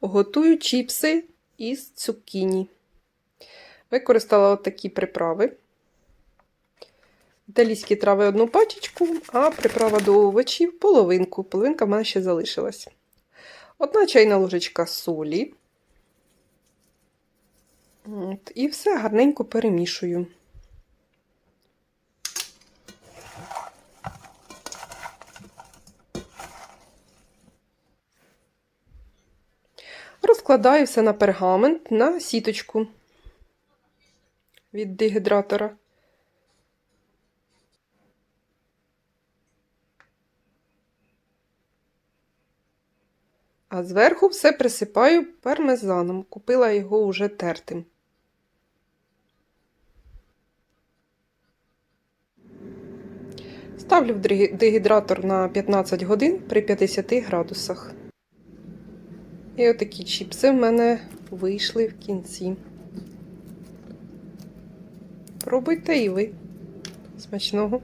Готую чіпси із цукіні. Використала отакі приправи. Італійські трави одну пачечку, а приправа до овочів половинку. Половинка в мене ще залишилась. Одна чайна ложечка солі. От, і все гарненько перемішую. Розкладаю все на пергамент на сіточку від дегідратора. А зверху все присипаю пармезаном. Купила його уже тертим. Ставлю в дегідратор на 15 годин при 50 градусах. І отакі чіпси в мене вийшли в кінці. Пробуйте і ви. Смачного!